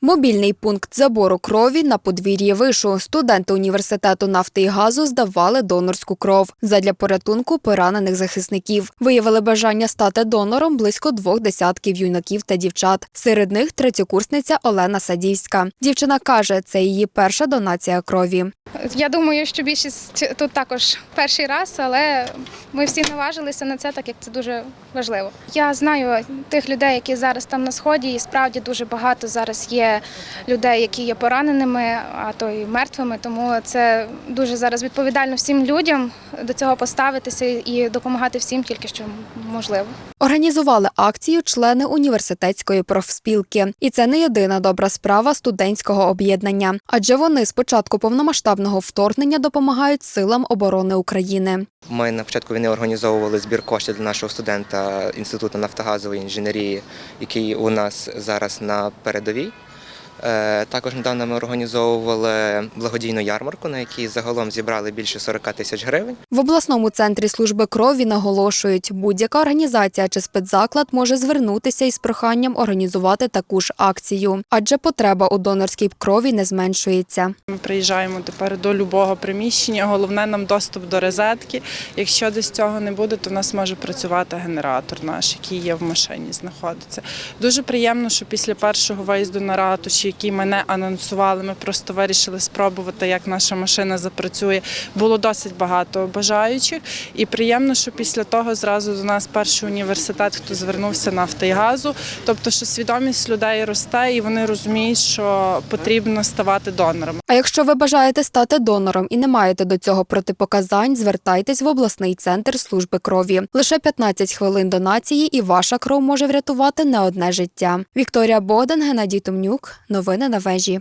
Мобільний пункт забору крові на подвір'ї вишу. Студенти університету нафти і газу здавали донорську кров задля порятунку поранених захисників. Виявили бажання стати донором близько двох десятків юнаків та дівчат. Серед них третєкурсниця Олена Садівська. Дівчина каже, це її перша донація крові. Я думаю, що більшість тут також перший раз, але ми всі наважилися на це, так як це дуже важливо. Я знаю тих людей, які зараз там на сході, і справді дуже багато зараз є людей, які є пораненими, а то й мертвими. Тому це дуже зараз відповідально всім людям до цього поставитися і допомагати всім, тільки що можливо. Організували акцію члени університетської профспілки. І це не єдина добра справа студентського об'єднання, адже вони з початку повномасштабного вторгнення допомагають силам оборони України. Ми на початку війни організовували збір коштів для нашого студента Інституту нафтогазової інженерії, який у нас зараз на передовій. Е, Також недавно ми організовували благодійну ярмарку, на якій загалом зібрали більше 40 тисяч гривень. В обласному центрі служби крові наголошують, будь-яка організація чи спецзаклад може звернутися із проханням організувати таку ж акцію, адже потреба у донорській крові не зменшується. Ми приїжджаємо тепер до любого приміщення. Головне нам доступ до розетки. Якщо десь цього не буде, то в нас може працювати генератор наш, який є в машині, знаходиться. Дуже приємно, що після першого виїзду на ратуші, який ми не анонсували, ми просто вирішили спробувати, як наша машина запрацює. Було досить багато бажаючих. І приємно, що після того зразу до нас перший університет, хто звернувся нафти і газу. Тобто, що свідомість людей росте, і вони розуміють, що потрібно ставати донорами. А якщо ви бажаєте стати донором і не маєте до цього протипоказань, звертайтесь в обласний центр служби крові. Лише 15 хвилин донації, і ваша кров може врятувати не одне життя. Вікторія Богдан, Геннадій Томнюк. Новини на вежі.